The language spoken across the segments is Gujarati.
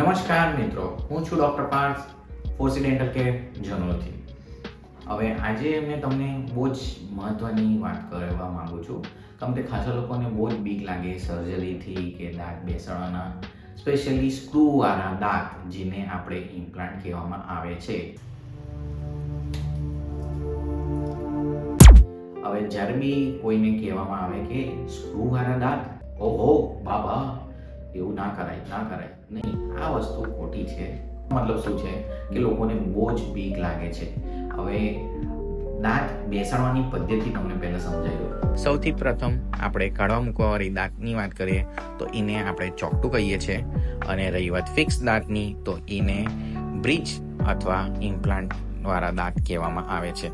નમસ્કાર મિત્રો, હું છું doctor Parth Forsi dental care જનોરથી હવે આજે મેં તમને બહુ જ મહત્ત્વની વાત કરવા માગું છું. કેમ કે ખાસા લોકોને બહુ જ બીક લાગે સર્જરીથી કે દાંત બેસાડવાના સ્પેશિયલી સ્ક્રૂવાળા દાંત જેને આપણે ઇમ્પ્લાન્ટ કહેવામાં આવે છે. હવે જ્યારે બી કોઈને કહેવામાં આવે કે સ્ક્રૂવાળા દાંત, ઓહો, બાબા એવું ના કરાય ના કરાય. નહીં, આ વસ્તુ ખોટી છે. મતલબ શું છે કે લોકોને બહુ જ બીક લાગે છે. હવે દાંત બેસાડવાની પદ્ધતિ તમને પહેલા સમજાવી સૌથી પ્રથમ આપણે કાઢવા મૂકવાવાળી દાંતની વાત કરીએ, તો એને આપણે ચોકટું કહીએ છીએ. અને રહી વાત ફિક્સ દાંતની, તો એને બ્રિજ અથવા ઇમ્પ્લાન્ટ દ્વારા દાંત કહેવામાં આવે છે.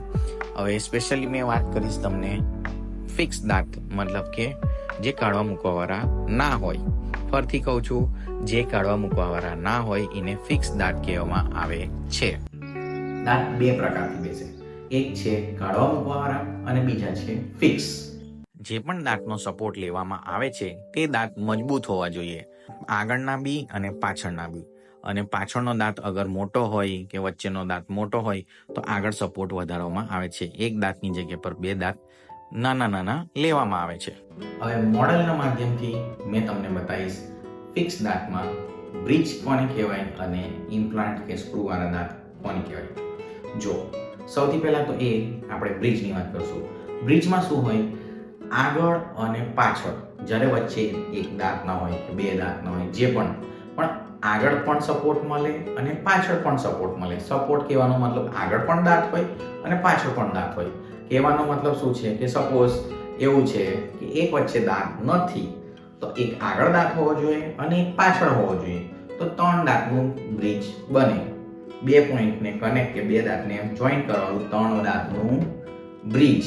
હવે સ્પેશિયલી મેં વાત કરીશ તમને ફિક્સ દાંત, મતલબ કે જે કાઢવા મૂકવાવાળા ના હોય. ફરીથી કહું છું જે કાઢવા મૂકવાવાળા ના હોય એને ફિક્સ દાંત કહેવામાં આવે છે. દાંત બે પ્રકારથી બેસે એક છે કાઢવા મૂકવાવાળા અને બીજા છે ફિક્સ જે પણ દાંતનો સપોર્ટ લેવામાં આવે છે તે દાંત મજબૂત હોવા જોઈએ. આગળના બી અને પાછળના બી. અને પાછળનો દાંત અગર મોટો હોય કે વચ્ચેનો દાંત મોટો હોય તો આગળ સપોર્ટ વધારવામાં આવે છે. એક દાંતની જગ્યા પર બે દાંત નાના નાના લેવામાં આવે છે. હવે મોડલના માધ્યમથી મેં તમને બતાવીશ ફિક્સ દાંતમાં બ્રિજ કોને કહેવાય અને ઇમ્પ્લાન્ટ કે સ્ક્રૂવાળા દાંત કોને કહેવાય. જો, સૌથી પહેલા તો એ આપણે બ્રિજની વાત કરશું. બ્રિજમાં શું હોય? આગળ અને પાછળ, જ્યારે વચ્ચે એક દાંત ના હોય કે બે દાંત ના હોય, જે પણ. પણ આગળ પણ સપોર્ટ મળે અને પાછળ પણ સપોર્ટ મળે. સપોર્ટ કહેવાનો મતલબ આગળ પણ દાંત હોય અને પાછળ પણ દાંત હોય. કહેવાનો મતલબ શું છે કે સપોઝ એવું છે કે એક વચ્ચે દાંત નથી, તો એક આગળ દાંત હોવો જોઈએ અને એક પાછળ હોવો જોઈએ. તો ત્રણ દાંતનું બ્રિજ બને. બે પોઈન્ટને કનેક્ટ કે બે દાંતને જોઈન્ટ કરવાનું ત્રણ દાંતનું બ્રિજ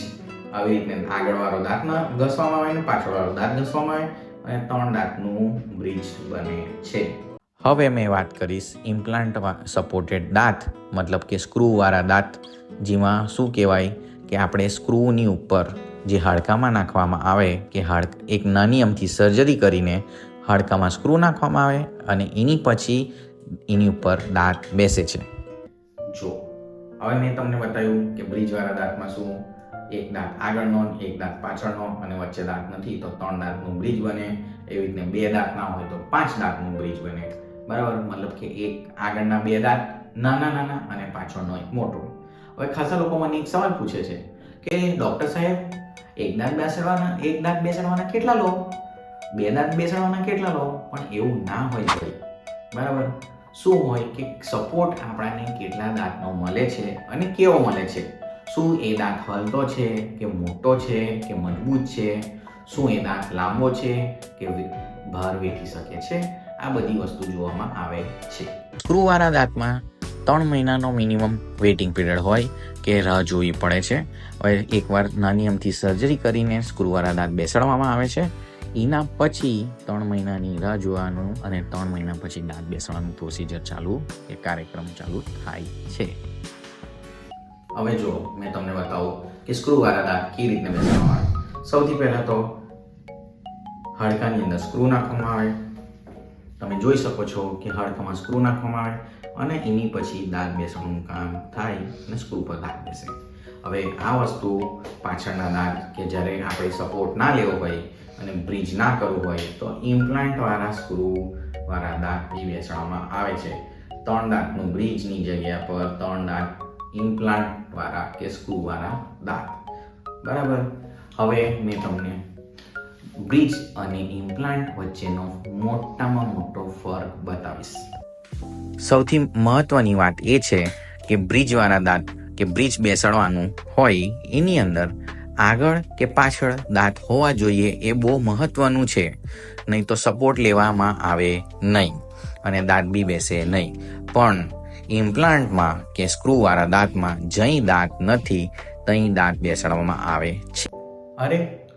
આવી રીતે આગળવાળો દાંત ઘસવામાં આવે ને પાછળવાળો દાંત ઘસવામાં આવે અને ત્રણ દાંતનું બ્રિજ બને છે. હવે મેં વાત કરીશ ઇમ્પ્લાન્ટ સપોર્ટેડ દાંત, મતલબ કે સ્ક્રૂવાળા દાંત, જેમાં શું કહેવાય? કે આપણે સ્ક્રૂની ઉપર જે હાડકામાં નાખવામાં આવે, કે હાડ, એક નાની અમથી સર્જરી કરીને હાડકામાં સ્ક્રૂ નાખવામાં આવે અને એની પછી એની ઉપર દાંત બેસે છે. જો, હવે મેં તમને બતાવ્યું કે બ્રિજવાળા દાંતમાં શું? એક દાંત આગળનો એક દાંત પાછળનો અને વચ્ચે દાંત નથી, તો ત્રણ દાંતનું બ્રિજ બને. એવી રીતને બે દાંત ના હોય તો પાંચ દાંતનું બ્રિજ બને. બરાબર? મતલબ કે એક આગળના બે દાંત નાના નાના અને પાછળનો એક મોટો. હવે ખાસા લોકો મને એક સવાલ પૂછે છે કે ડૉક્ટર સાહેબ, એક દાંત બેસાડવાના, એક દાંત બેસાડવાના કેટલા લો? બે દાંત બેસાડવાના કેટલા લો? પણ એવું ના હોય ભાઈ. બરાબર? શું હોય કે સપોર્ટ આપણાને કેટલા દાંતનો મળે છે અને કેવો મળે છે? શું એ દાંત હલતો છે કે મોટો છે કે મજબૂત છે? શું એ દાંત લાંબો છે કે ભાર વેઠી શકે છે? આ બધી વસ્તુ જોવામાં આવે છે. સ્ક્રૂવાળા દાંતમાં ત્રણ મહિનાનો મિનિમમ વેઇટિંગ પીરિયડ હોય કે રાહ જોવી પડે છે. હવે એકવાર નાની અમથી સર્જરી કરીને સ્ક્રુવાળા દાંત બેસાડવામાં આવે છે. એના પછી ત્રણ મહિનાની રાહ જોવાનું અને ત્રણ મહિના પછી દાંત બેસવાનું પ્રોસિજર ચાલુ, એ કાર્યક્રમ ચાલુ થાય છે. હવે જો મેં તમને બતાવું કે સ્ક્રૂવાળા દાંત કેવી રીતે બેસાડવામાં આવે સૌથી પહેલાં તો હાડકાની અંદર સ્ક્રૂ નાખવામાં આવે. તમે જોઈ શકો છો કે હાડકામાં સ્ક્રૂ નાખવામાં આવે અને એની પછી દાંત બેસવાનું કામ થાય અને સ્ક્રૂ પર દાગ બેસે. હવે આ વસ્તુ પાછળના દાંત કે જ્યારે આપણે સપોર્ટ ના લેવો હોય અને બ્રિજ ના કરવું હોય તો ઇમ્પ્લાન્ટવાળા સ્ક્રૂવાળા દાંત બી બેસાડવામાં આવે છે. ત્રણ દાંતનું બ્રિજની જગ્યા પર ત્રણ દાંત ઇમ્પ્લાન્ટવાળા કે સ્ક્રૂવાળા દાંત બરાબર? હવે મેં તમને બ્રિજ અને ઇમ્પ્લાન્ટ વચ્ચેનો મોટામાં મોટો ફરક બતાવીશ. સૌથી મહત્વની વાત એ છે કે બ્રિજવાળા દાંત કે બ્રિજ બેસાડવાનું હોય એની અંદર આગળ કે પાછળ દાંત હોવા જોઈએ એ બહુ મહત્વનું છે. નહીં તો સપોર્ટ લેવામાં આવે નહીં અને દાંત બી બેસે નહીં. પણ ઇમ્પ્લાન્ટમાં કે સ્ક્રૂવાળા દાંતમાં જઈ દાંત નથી, તઈ દાંત બેસાડવામાં આવે છે. અરે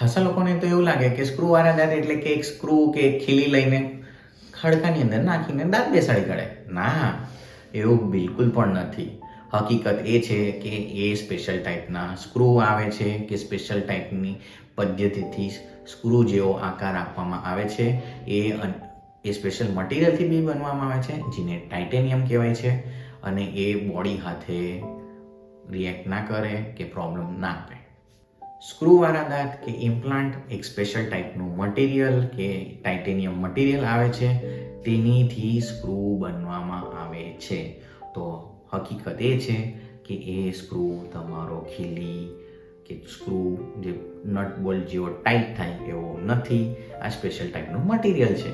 ખાસા લોકોને તો એવું લાગે કે સ્ક્રૂવાળા દાંત એટલે કે એક સ્ક્રૂ કે એક ખીલી લઈને ખડકાની અંદર નાખીને દાંત બેસાડી કાઢે. ના, એવું બિલકુલ પણ નથી. હકીકત એ છે કે એ સ્પેશિયલ ટાઈપના સ્ક્રૂ આવે છે કે સ્પેશિયલ ટાઈપની પદ્ધતિથી સ્ક્રૂ જેવો આકાર આપવામાં આવે છે. એ એ સ્પેશિયલ મટીરિયલથી બી બનવામાં આવે છે, જેને ટાઇટેનિયમ કહેવાય છે. અને એ બોડી સાથે રિએક્ટ ના કરે કે પ્રોબ્લેમ ના આપે સ્ક્રૂવાળા દાંત કે ઇમ્પ્લાન્ટ એક સ્પેશિયલ ટાઈપનું મટીરિયલ કે ટાઇટેનિયમ મટીરિયલ આવે છે. તેનીથી સ્ક્રૂ બનવામાં આવે છે. તો હકીકત એ છે કે એ સ્ક્રૂ તમારો ખીલી કે સ્ક્રૂ જે નટ બોલ્ટ જેવો ટાઈટ થાય એવો નથી. આ સ્પેશિયલ ટાઈપનું મટીરિયલ છે.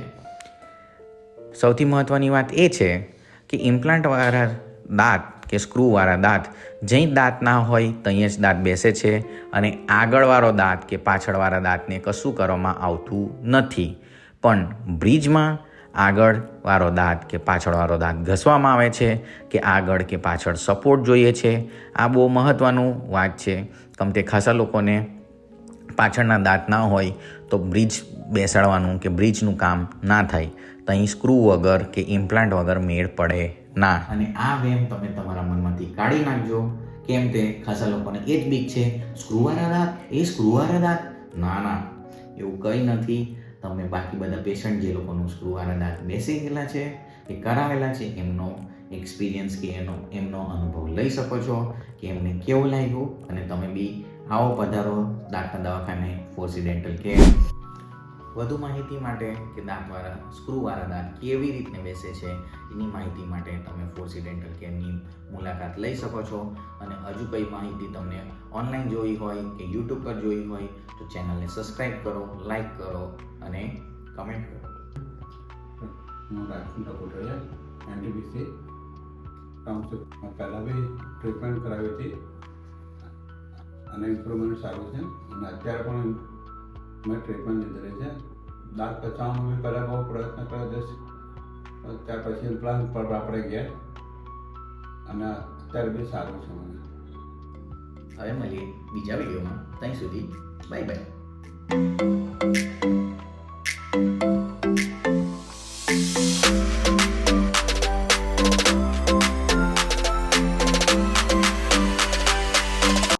સૌથી મહત્ત્વની વાત એ છે કે ઇમ્પ્લાન્ટવાળા દાંત કે સ્ક્રૂવાળા દાંત જ્યાં દાંત ના હોય ત્યાં જ દાંત બેસે છે અને આગળવાળો દાંત કે પાછળવાળા દાંતને કશું કરવામાં આવતું નથી. પણ બ્રિજમાં આગળવાળો દાંત કે પાછળવાળો દાંત ઘસવામાં આવે છે કે આગળ કે પાછળ સપોર્ટ જોઈએ છે. આ બહુ મહત્ત્વનું વાત છે. કમતે ખાસા લોકોને પાછળના દાંત ના હોય તો બ્રિજ બેસાડવાનું કે બ્રિજનું કામ ના થાય. ત્યાં સ્ક્રૂ વગર કે ઇમ્પ્લાન્ટ વગર મેળ પડે ના. અને આ વેમ તમે તમારા મનમાંથી કાઢી નાખજો. કેમ તે ખાસા લોકોને એ જ બીક છે સ્ક્રૂવાળા દાંત? એ સ્ક્રૂવાળા દાંત? ના ના. એવું કંઈ નથી. તમે બાકી બધા પેશન્ટ જે લોકોનું સ્ક્રૂવાળા દાંત બેસી ગયેલા છે, કે કરાવેલા છે, એમનો એક્સપિરિયન્સ કે એનો, એમનો અનુભવ લઈ શકો છો, કે એમને કેવું લાગ્યું? અને તમે બી આવો પધારો દાંતના દવાખાને ફોર્સી ડેન્ટલ કેર વધુ માહિતી માટે કે દાંતવાળા સ્ક્રૂવાળા દાંત કેવી રીતને બેસે છે, એની માહિતી માટે તમે ફોર્સી ડેન્ટલ કેરની મુલાકાત લઈ શકો છો. અને હજુ કંઈ માહિતી તમને ઓનલાઈન જોઈ હોય કે યુટ્યુબ પર જોઈ હોય, તો ચેનલને સબસ્ક્રાઈબ કરો લાઈક કરો અને કમેન્ટ કરો. હું રાજકુંડા કોટડિયા એનટીપીસી કાઉન્સિલ પહેલાં ટ્રીટમેન્ટ કરાવી હતી. અને ઇમ્પ્રુવમેન્ટ સારું છે. અને અત્યારે પણ મેં ટ્રીટમેન્ટ લીધેલી છે. દાંત પચાવવાનો બી પહેલાં બહુ પ્રયત્ન કર્યો છે ત્યાર પછી ઇમ્પ્લાન્ટ પર આપણે ગયા. અને અત્યારે બી સારું છે મને. હવે મળીએ બીજા વિડીયોમાં. ત્યાં સુધી બાય બાય